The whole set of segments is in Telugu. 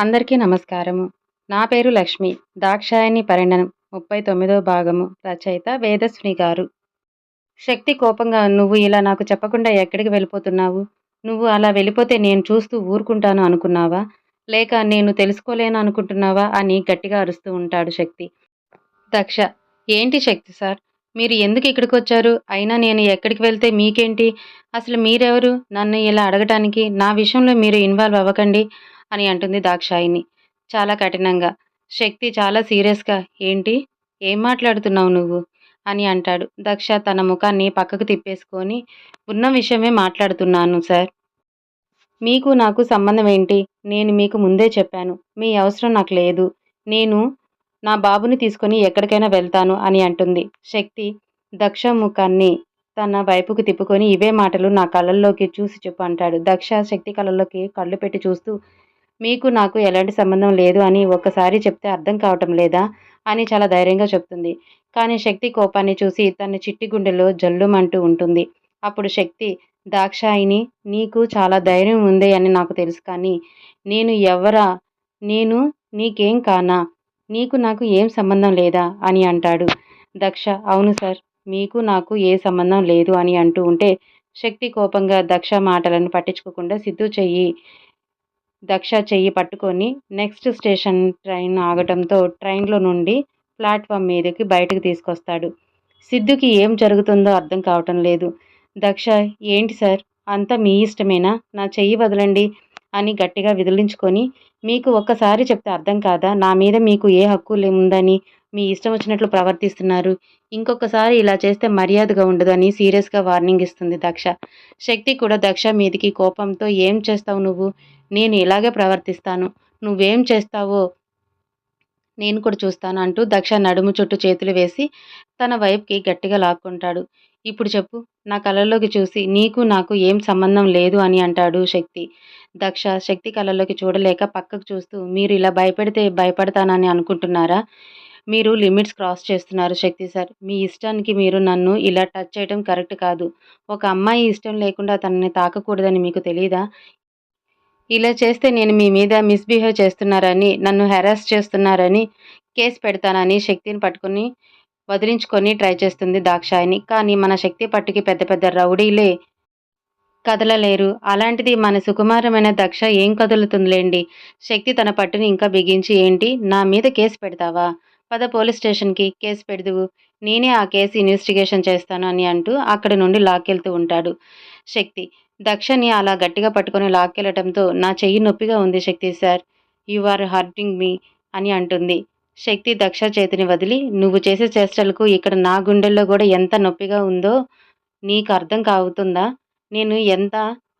అందరికీ నమస్కారము. నా పేరు లక్ష్మి. దాక్షాయణి పరిణనం ముప్పై తొమ్మిదో భాగము. రచయిత వేదశ్రీ గారు. శక్తి కోపంగా నువ్వు ఇలా నాకు చెప్పకుండా ఎక్కడికి వెళ్ళిపోతున్నావు? నువ్వు అలా వెళ్ళిపోతే నేను చూస్తూ ఊరుకుంటాను అనుకున్నావా? లేక నేను తెలుసుకోలేను అనుకుంటున్నావా? అని గట్టిగా అరుస్తూ ఉంటాడు శక్తి. దక్ష ఏంటి శక్తి సార్? మీరు ఎందుకు ఇక్కడికి వచ్చారు? అయినా నేను ఎక్కడికి వెళ్తే మీకేంటి? అసలు మీరెవరు? నన్ను ఇలా అడగటానికి నా విషయంలో మీరు ఇన్వాల్వ్ అవ్వకండి. అని అంటుంది దాక్షాయిని చాలా కఠినంగా. శక్తి చాలా సీరియస్గా ఏంటి? ఏం మాట్లాడుతున్నావు నువ్వు? అని అంటాడు. దక్ష తన ముఖాన్ని పక్కకు తిప్పేసుకొని ఉన్న విషయమే మాట్లాడుతున్నాను సార్. మీకు నాకు సంబంధం ఏంటి? నేను మీకు ముందే చెప్పాను. మీ అవసరం నాకు లేదు. నేను నా బాబుని తీసుకొని ఎక్కడికైనా వెళ్తాను అని అంటుంది. శక్తి దక్ష ముఖాన్ని తన వైపుకు తిప్పుకొని ఇవే మాటలు నా కళ్ళల్లోకి చూసి చెప్పు అంటాడు. దక్ష శక్తి కళ్ళల్లోకి కళ్ళు పెట్టి చూస్తూ మీకు నాకు ఎలాంటి సంబంధం లేదు అని ఒక్కసారి చెప్తే అర్థం కావటం లేదా అని చాలా ధైర్యంగా చెప్తుంది. కానీ శక్తి కోపాన్ని చూసి తన చిట్టి గుండెలో జల్లుమంటూ ఉంటుంది. అప్పుడు శక్తి దాక్షాయిని నీకు చాలా ధైర్యం ఉంది అని నాకు తెలుసు కానీ నేను ఎవరా? నేను నీకేం కానా? నీకు నాకు ఏం సంబంధం లేదా? అని అంటాడు. దక్ష అవును సార్ మీకు నాకు ఏ సంబంధం లేదు అని అంటూ ఉంటే శక్తి కోపంగా దక్ష మాటలను పట్టించుకోకుండా సిద్ధు చెయ్యి. దక్ష చెయ్యి పట్టుకొని నెక్స్ట్ స్టేషన్ ట్రైన్ ఆగటంతో ట్రైన్లో నుండి ప్లాట్ఫామ్ మీదకి బయటకు తీసుకొస్తాడు. సిద్ధుకి ఏం జరుగుతుందో అర్థం కావటం లేదు. దక్ష ఏంటి సార్? అంతా మీ ఇష్టమేనా? నా చెయ్యి వదలండి అని గట్టిగా విదిలించుకొని మీకు ఒక్కసారి చెప్తే అర్థం కాదా? నా మీద మీకు ఏ హక్కు ఉందని మీ ఇష్టం వచ్చినట్లు ప్రవర్తిస్తున్నారు. ఇంకొకసారి ఇలా చేస్తే మర్యాదగా ఉండదు అని సీరియస్గా వార్నింగ్ ఇస్తుంది దక్ష. శక్తి కూడా దక్ష మీదికి కోపంతో ఏం చేస్తావు నువ్వు? నేను ఇలాగే ప్రవర్తిస్తాను. నువ్వేం చేస్తావో నేను కూడా చూస్తాను అంటూ దక్ష నడుము చుట్టూ చేతులు వేసి తన వైపుకి గట్టిగా లాక్కుంటాడు. ఇప్పుడు చెప్పు నా కళ్ళలోకి చూసి నీకు నాకు ఏం సంబంధం లేదు అని అంటాడు శక్తి. దక్ష శక్తి కళ్ళలోకి చూడలేక పక్కకు చూస్తూ మీరు ఇలా భయపెడితే భయపడతానని అనుకుంటున్నారా? మీరు లిమిట్స్ క్రాస్ చేస్తున్నారు శక్తి సార్. మీ ఇష్టానికి మీరు నన్ను ఇలా టచ్ చేయడం కరెక్ట్ కాదు. ఒక అమ్మాయి ఇష్టం లేకుండా తనని తాకకూడదని మీకు తెలియదా ఇలా చేస్తే నేను మీ మీద మిస్బిహేవ్ చేస్తున్నారని నన్ను హెరాస్ చేస్తున్నారని కేసు పెడతానని శక్తిని పట్టుకుని వదిలించుకొని ట్రై చేస్తుంది దాక్షాయిని కానీ మన శక్తి పట్టుకి పెద్ద పెద్ద రౌడీలే కదలలేరు. అలాంటిది మన సుకుమారమైన దక్ష ఏం కదులుతుందిలేండి? శక్తి తన పట్టుని ఇంకా బిగించి ఏంటి? నా మీద కేసు పెడతావా? పద పోలీస్ స్టేషన్కి కేసు పెడదువు. నేనే ఆ కేసు ఇన్వెస్టిగేషన్ చేస్తాను అని అంటూ అక్కడి నుండి లాక్కెళ్తూ ఉంటాడు శక్తి. దక్షని అలా గట్టిగా పట్టుకొని లాక్కెళ్ళటంతో నా చెయ్యి నొప్పిగా ఉంది Shakti sir. You are hurting me అని అంటుంది. శక్తి దక్ష చేతిని వదిలి నువ్వు చేసే చేష్టలకు ఇక్కడ నా గుండెల్లో కూడా ఎంత నొప్పిగా ఉందో నీకు అర్థం కావుతుందా? నేను ఎంత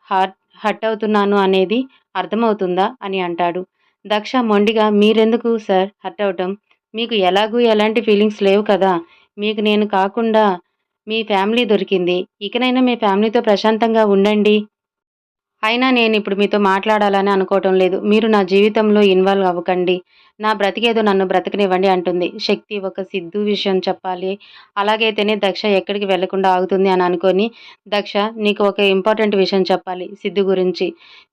హార్ట్ హర్ట్ అవుతున్నాను అనేది అర్థమవుతుందా? అని అంటాడు. దక్ష మొండిగా మీరెందుకు సార్ హర్ట్ అవటం? మీకు ఎలాగూ ఎలాంటి ఫీలింగ్స్ లేవు కదా. మీకు నేను కాకుండా మీ ఫ్యామిలీ దొరికింది. ఇకనైనా మీ ఫ్యామిలీతో ప్రశాంతంగా ఉండండి. అయినా నేను ఇప్పుడు మీతో మాట్లాడాలని అనుకోవటం లేదు. మీరు నా జీవితంలో ఇన్వాల్వ్ అవ్వకండి. నా బ్రతికేదో నన్ను బ్రతకనివ్వండి అంటుంది. శక్తి ఒక సిద్ధు విషయం చెప్పాలి. అలాగైతేనే దక్ష ఎక్కడికి వెళ్ళకుండా ఆగుతుంది అని అనుకొని దక్ష నీకు ఒక ఇంపార్టెంట్ విషయం చెప్పాలి సిద్ధు గురించి.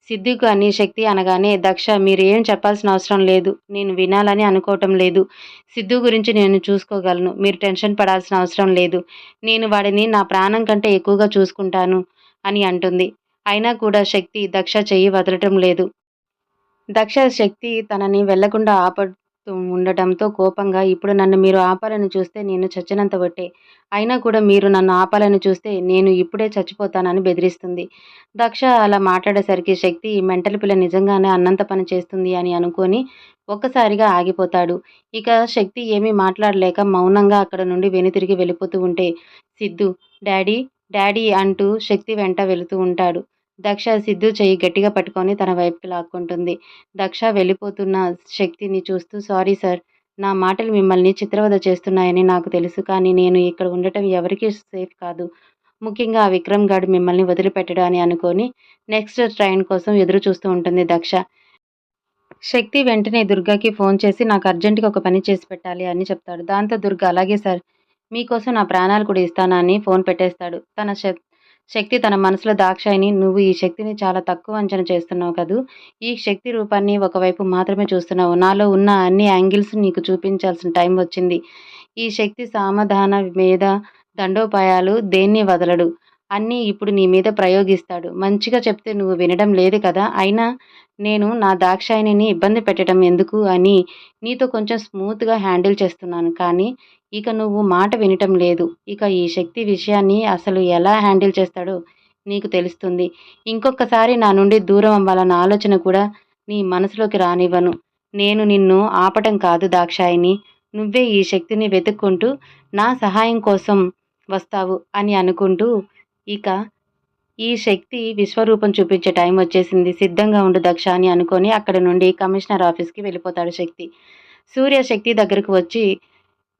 సిద్ధు కానీ శక్తి అనగానే దక్ష మీరు ఏం చెప్పాల్సిన అవసరం లేదు. నేను వినాలని అనుకోవటం లేదు. సిద్ధు గురించి నేను చూసుకోగలను. మీరు టెన్షన్ పడాల్సిన అవసరం లేదు. నేను వాడిని నా ప్రాణం కంటే ఎక్కువగా చూసుకుంటాను అని అంటుంది. అయినా కూడా శక్తి దక్ష చెయ్యి వదలటం లేదు. దక్ష శక్తి తనని వెళ్ళకుండా ఆపడుతూ ఉండటంతో కోపంగా ఇప్పుడు నన్ను మీరు ఆపాలని చూస్తే నేను చచ్చినంత బట్టే అయినా కూడా మీరు నన్ను ఆపాలని చూస్తే నేను ఇప్పుడే చచ్చిపోతానని బెదిరిస్తుంది దక్ష అలా మాట్లాడేసరికి శక్తి మెంటల్ పిల్ల నిజంగానే అన్నంత పని చేస్తుంది అని అనుకొని ఒక్కసారిగా ఆగిపోతాడు. ఇక శక్తి ఏమీ మాట్లాడలేక మౌనంగా అక్కడ నుండి వెనుతిరిగి వెళ్ళిపోతూ ఉంటే సిద్ధు డాడీ డాడీ అంటూ శక్తి వెంట వెళుతూ ఉంటాడు. దక్ష సిద్ధు చెయ్యి గట్టిగా పట్టుకొని తన వైపుకి లాక్కుంటుంది. దక్ష వెళ్ళిపోతున్న శక్తిని చూస్తూ సారీ సార్ నా మాటలు మిమ్మల్ని చిత్రవద చేస్తున్నాయని నాకు తెలుసు కానీ నేను ఇక్కడ ఉండటం ఎవరికీ సేఫ్ కాదు. ముఖ్యంగా ఆ విక్రమ్ గాడు మిమ్మల్ని వదిలిపెట్టడు అని అనుకొని నెక్స్ట్ ట్రైన్ కోసం ఎదురు చూస్తూ ఉంటుంది దక్ష. శక్తి వెంటనే దుర్గాకి ఫోన్ చేసి నాకు అర్జెంటుగా ఒక పని చేసి పెట్టాలి అని చెప్తాడు. దాంతో దుర్గా అలాగే సార్ మీకోసం నా ప్రాణాలు కూడా ఇస్తానని ఫోన్ పెట్టేస్తాడు. తన శక్తి తన మనసులో దాక్షాయిని నువ్వు ఈ శక్తిని చాలా తక్కువ అంచనా చేస్తున్నావు కదూ. ఈ శక్తి రూపాన్ని ఒకవైపు మాత్రమే చూస్తున్నావు. నాలో ఉన్న అన్ని యాంగిల్స్ నీకు చూపించాల్సిన టైం వచ్చింది. ఈ శక్తి సామధాన మీద దండోపాయాలు దేన్ని వదలడు? అన్నీ ఇప్పుడు నీ మీద ప్రయోగిస్తాడు. మంచిగా చెప్తే నువ్వు వినడం లేదు కదా. అయినా నేను నా దాక్షాయిని ఇబ్బంది పెట్టడం ఎందుకు అని నీతో కొంచెం స్మూత్గా హ్యాండిల్ చేస్తున్నాను. కానీ ఇక నువ్వు మాట వినటం లేదు. ఇక ఈ శక్తి విషయాన్ని అసలు ఎలా హ్యాండిల్ చేస్తాడో నీకు తెలుస్తుంది. ఇంకొకసారి నా నుండి దూరం అవ్వాలన్న ఆలోచన కూడా నీ మనసులోకి రానివ్వను. నేను నిన్ను ఆపటం కాదు దాక్షాయిని నువ్వే ఈ శక్తిని వెతుక్కుంటూ నా సహాయం కోసం వస్తావు అని అనుకుంటూ ఇక ఈ శక్తి విశ్వరూపం చూపించే టైం వచ్చేసింది. సిద్ధంగా ఉండు దక్ష అని అనుకొని అక్కడ నుండి కమిషనర్ ఆఫీస్కి వెళ్ళిపోతాడు శక్తి. సూర్య శక్తి దగ్గరకు వచ్చి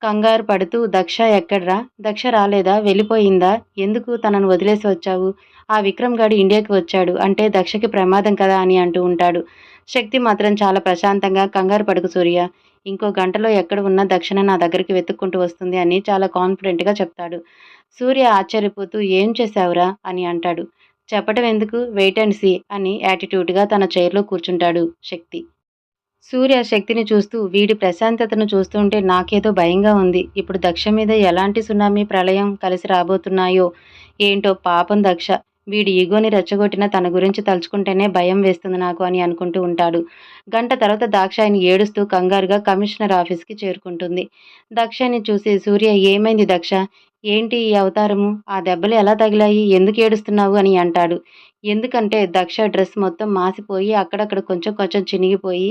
కంగారు పడుతూ దక్ష ఎక్కడ్రా? దక్ష రాలేదా? వెళ్ళిపోయిందా? ఎందుకు తనను వదిలేసి వచ్చావు? ఆ విక్రమ్ గాడు ఇండియాకి వచ్చాడు. అంటే దక్షకి ప్రమాదం కదా అని అంటూ ఉంటాడు. శక్తి మాత్రం చాలా ప్రశాంతంగా కంగారు పడుకు సూర్య. ఇంకో గంటలో ఎక్కడ ఉన్న దక్షిణ నా దగ్గరికి వెతుక్కుంటూ వస్తుంది అని చాలా కాన్ఫిడెంట్గా చెప్తాడు. సూర్య ఆశ్చర్యపోతూ ఏం చేశావురా? అని అంటాడు. చెప్పటం ఎందుకు? వెయిట్ అండ్ సీ అని యాటిట్యూడ్గా తన చైర్లో కూర్చుంటాడు శక్తి. సూర్య శక్తిని చూస్తూ వీడి ప్రశాంతతను చూస్తుంటే నాకేదో భయంగా ఉంది. ఇప్పుడు దక్ష మీద ఎలాంటి సునామీ ప్రళయం కలిసి రాబోతున్నాయో? ఏంటో పాపం దక్ష. వీడి ఈగోని రెచ్చగొట్టిన తన గురించి తలుచుకుంటేనే భయం వేస్తుంది నాకు అని అనుకుంటూ ఉంటాడు. గంట తర్వాత దాక్షాయిని ఏడుస్తూ కంగారుగా కమిషనర్ ఆఫీస్కి చేరుకుంటుంది. దక్షని చూసి సూర్య ఏమైంది దక్ష? ఏంటి ఈ అవతారము? ఆ దెబ్బలు ఎలా తగిలాయి? ఎందుకు ఏడుస్తున్నావు? అని అంటాడు. ఎందుకంటే దక్ష డ్రెస్ మొత్తం మాసిపోయి అక్కడక్కడ కొంచెం కొంచెం చినిగిపోయి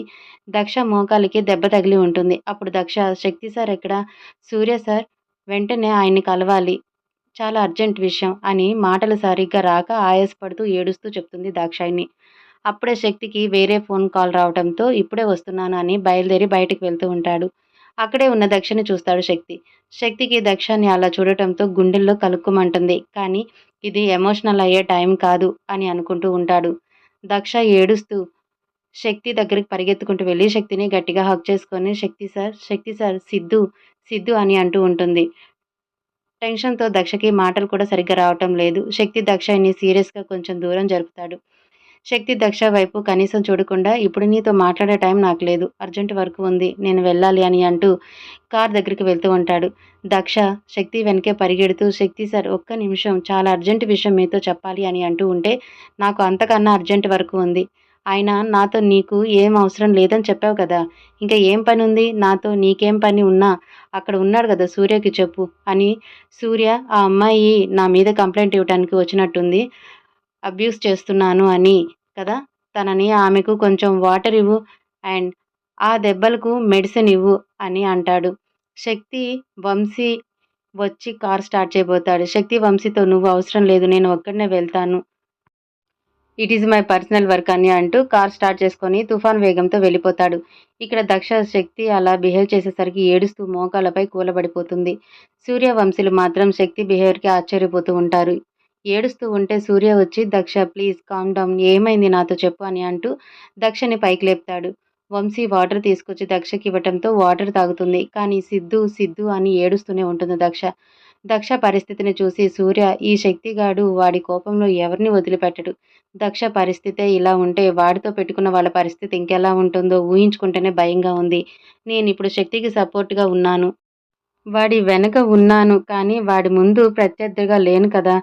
దక్ష మోకాలికి దెబ్బ తగిలి ఉంటుంది. అప్పుడు దక్ష శక్తి సార్ ఎక్కడ? సూర్య సార్ వెంటనే ఆయన్ని కలవాలి. చాలా అర్జెంట్ విషయం అని మాటలు సరిగ్గా రాక ఆయాసపడుతూ ఏడుస్తూ చెప్తుంది దాక్షాయిని అప్పుడే శక్తికి వేరే ఫోన్ కాల్ రావడంతో ఇప్పుడే వస్తున్నాను అని బయలుదేరి బయటకు వెళ్తూ ఉంటాడు. అక్కడే ఉన్న దక్షని చూస్తాడు శక్తి. శక్తికి దక్షని అలా చూడటంతో గుండెల్లో కలుక్కుమంటుంది. కానీ ఇది ఎమోషనల్ అయ్యే టైం కాదు అని అనుకుంటూ ఉంటాడు. దక్ష ఏడుస్తూ శక్తి దగ్గరికి పరిగెత్తుకుంటూ వెళ్ళి శక్తిని గట్టిగా హక్ చేసుకొని శక్తి సార్ శక్తి సార్ సిద్ధు సిద్ధు అని అంటూ ఉంటుంది. టెన్షన్తో దక్షకి మాటలు కూడా సరిగ్గా రావటం లేదు. శక్తి దక్షని సీరియస్గా కొంచెం దూరం జరుపుతాడు. శక్తి దక్ష వైపు కనీసం చూడకుండా ఇప్పుడు నీతో మాట్లాడే టైం నాకు లేదు. అర్జెంట్ వర్క్ ఉంది. నేను వెళ్ళాలి అని అంటూ కార్ దగ్గరికి వెళ్తూ ఉంటాడు. దక్ష శక్తి వెనకే పరిగెడుతూ శక్తి సార్ ఒక్క నిమిషం. చాలా అర్జెంట్ విషయం మీతో చెప్పాలి అని అంటూ ఉంటే నాకు అంతకన్నా అర్జెంట్ వర్క్ ఉంది. ఆయన నాతో నీకు ఏం అవసరం లేదని చెప్పావు కదా. ఇంకా ఏం పని ఉంది? నాతో నీకేం పని ఉన్నా అక్కడ ఉన్నాడు కదా సూర్యకి చెప్పు అని సూర్య ఆ అమ్మాయి నా మీద కంప్లైంట్ ఇవ్వడానికి వచ్చినట్టుంది. అబ్యూస్ చేస్తున్నాను అని కదా? తనని ఆమెకు కొంచెం వాటర్ ఇవ్వు అండ్ ఆ దెబ్బలకు మెడిసిన్ ఇవ్వు అని అంటాడు. శక్తి వంశీ వచ్చి కార్ స్టార్ట్ చేయబోతాడు. శక్తి వంశీతో నువ్వు అవసరం లేదు నేను ఒక్కడనే వెళ్తాను. It is my personal work అని అంటూ కార్ స్టార్ట్ చేసుకొని తుఫాన్ వేగంతో వెళ్ళిపోతాడు. ఇక్కడ దక్ష శక్తి అలా బిహేవ్ చేసేసరికి ఏడుస్తూ మోకాలపై కూలబడిపోతుంది. సూర్యవంశీలు మాత్రం శక్తి బిహేవియర్కి ఆశ్చర్యపోతూ ఉంటారు. ఏడుస్తూ ఉంటే సూర్య వచ్చి దక్ష ప్లీజ్ కామ్ డౌన్ ఏమైంది నాతో చెప్పు అని అంటూ దక్షని పైకి లేపుతాడు. వంశీ వాటర్ తీసుకొచ్చి దక్షకి ఇవ్వటంతో వాటర్ తాగుతుంది. కానీ సిద్ధు సిద్ధు అని ఏడుస్తూనే ఉంటుంది దక్ష. దక్ష పరిస్థితిని చూసి సూర్య ఈ శక్తిగాడు వాడి కోపంలో ఎవరిని వదిలిపెట్టడు? దక్ష పరిస్థితే ఇలా ఉంటే వాడితో పెట్టుకున్న వాళ్ళ పరిస్థితి ఇంకెలా ఉంటుందో ఊహించుకుంటేనే భయంగా ఉంది. నేను ఇప్పుడు శక్తికి సపోర్ట్గా ఉన్నాను. వాడి వెనక ఉన్నాను కానీ వాడి ముందు ప్రత్యర్థిగా లేను కదా.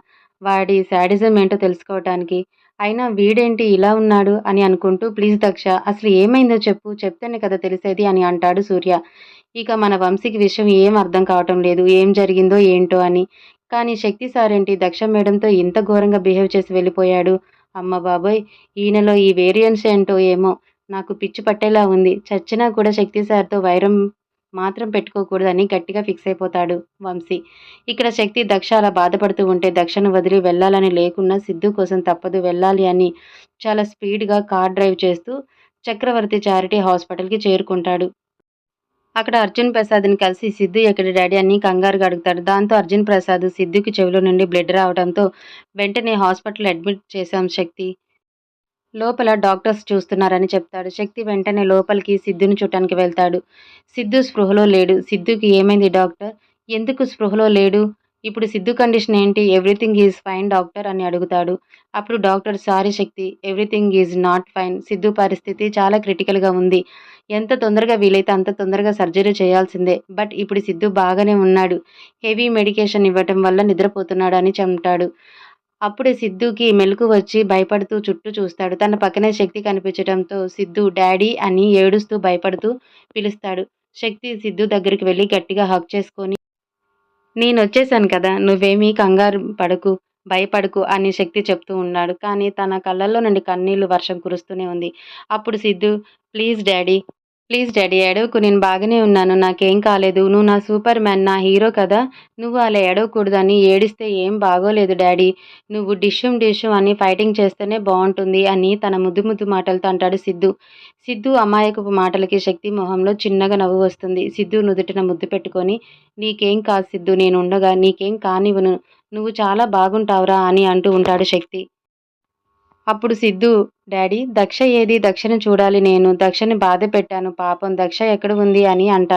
వాడి శాడిజం ఏంటో తెలుసుకోవటానికి. అయినా వీడేంటి ఇలా ఉన్నాడు అని అనుకుంటూ ప్లీజ్ దక్ష అసలు ఏమైందో చెప్పు చెప్తేనే కదా తెలిసేది అని అంటాడు సూర్య. ఇక మన వంశీకి విషయం ఏం అర్థం కావటం లేదు ఏం జరిగిందో ఏంటో అని. కానీ శక్తి సారేంటి దక్ష మేడంతో ఇంత ఘోరంగా బిహేవ్ చేసి వెళ్ళిపోయాడు? అమ్మ బాబోయ్ ఈయనలో ఈ వేరియన్స్ ఏంటో ఏమో నాకు పిచ్చి పట్టేలా ఉంది. చచ్చినా కూడా శక్తి సార్తో వైరం మాత్రం పెట్టుకోకూడదని గట్టిగా ఫిక్స్ అయిపోతాడు వంశీ. ఇక్కడ శక్తి దక్ష అలా బాధపడుతూ ఉంటే దక్షను వదిలి వెళ్ళాలని లేకున్నా సిద్ధు కోసం తప్పదు వెళ్ళాలి అని చాలా స్పీడ్గా కార్ డ్రైవ్ చేస్తూ చక్రవర్తి చారిటీ హాస్పిటల్కి చేరుకుంటాడు. అక్కడ అర్జున్ ప్రసాద్ని కలిసి సిద్ధు ఎక్కడి డాడీ అని కంగారుగా అడుగుతాడు. దాంతో అర్జున్ ప్రసాద్ సిద్ధుకి చెవిలో నుండి బ్లడ్ రావడంతో వెంటనే హాస్పిటల్ అడ్మిట్ చేశాం శక్తి. లోపల డాక్టర్స్ చూస్తున్నారని చెప్తాడు. శక్తి వెంటనే లోపలికి సిద్ధుని చూడటానికి వెళ్తాడు. సిద్ధు స్పృహలో లేడు. సిద్ధుకి ఏమైంది డాక్టర్? ఎందుకు స్పృహలో లేడు? ఇప్పుడు సిద్ధు కండిషన్ ఏంటి? ఎవ్రీథింగ్ ఈజ్ ఫైన్ డాక్టర్ అని అడుగుతాడు. అప్పుడు doctor sorry Shakti everything is not fine. Sidhu పరిస్థితి చాలా క్రిటికల్గా ఉంది. ఎంత తొందరగా వీలైతే అంత తొందరగా సర్జరీ చేయాల్సిందే. బట్ ఇప్పుడు సిద్ధు బాగానే ఉన్నాడు. హెవీ మెడికేషన్ ఇవ్వటం వల్ల నిద్రపోతున్నాడు అని చెప్తాడు. అప్పుడే సిద్ధుకి మెలకు వచ్చి భయపడుతూ చుట్టూ చూస్తాడు. తన పక్కనే శక్తి కనిపించడంతో సిద్ధు డాడీ అని ఏడుస్తూ భయపడుతూ పిలుస్తాడు. శక్తి సిద్ధు దగ్గరికి వెళ్ళి గట్టిగా హక్ చేసుకొని నేను వచ్చేసాను కదా నువ్వేమీ కంగారు పడకు భయపడకు అని శక్తి చెప్తూ ఉన్నాడు. కానీ తన కళ్ళల్లో నుండి కన్నీళ్ళు వర్షం కురుస్తూనే ఉంది. అప్పుడు Sidhu please daddy please daddy ఏడవకు నేను బాగానే ఉన్నాను నాకేం కాలేదు. నువ్వు నా సూపర్ మ్యాన్ నా హీరో కదా. నువ్వు అలా ఏడవకూడదని ఏడిస్తే ఏం బాగోలేదు డాడీ. నువ్వు డిష్యం డిష్యం అని ఫైటింగ్ చేస్తేనే బాగుంటుంది అని తన ముద్దు ముద్దు మాటలతో అంటాడు సిద్ధు. సిద్ధు అమాయకపు మాటలకి శక్తి మొహంలో చిన్నగా నవ్వు వస్తుంది. సిద్ధు నుదుటిన ముద్దు పెట్టుకొని నీకేం కాదు సిద్ధు నేను ఉండగా నీకేం కానివ్వను. నువ్వు చాలా బాగుంటావురా అని అంటూ ఉంటాడు శక్తి. అప్పుడు సిద్ధు డాడీ దక్ష ఏది? దక్షని చూడాలి నేను. దక్షని బాధ పెట్టాను పాపం దక్ష ఎక్కడ ఉంది? అని అంటాడు.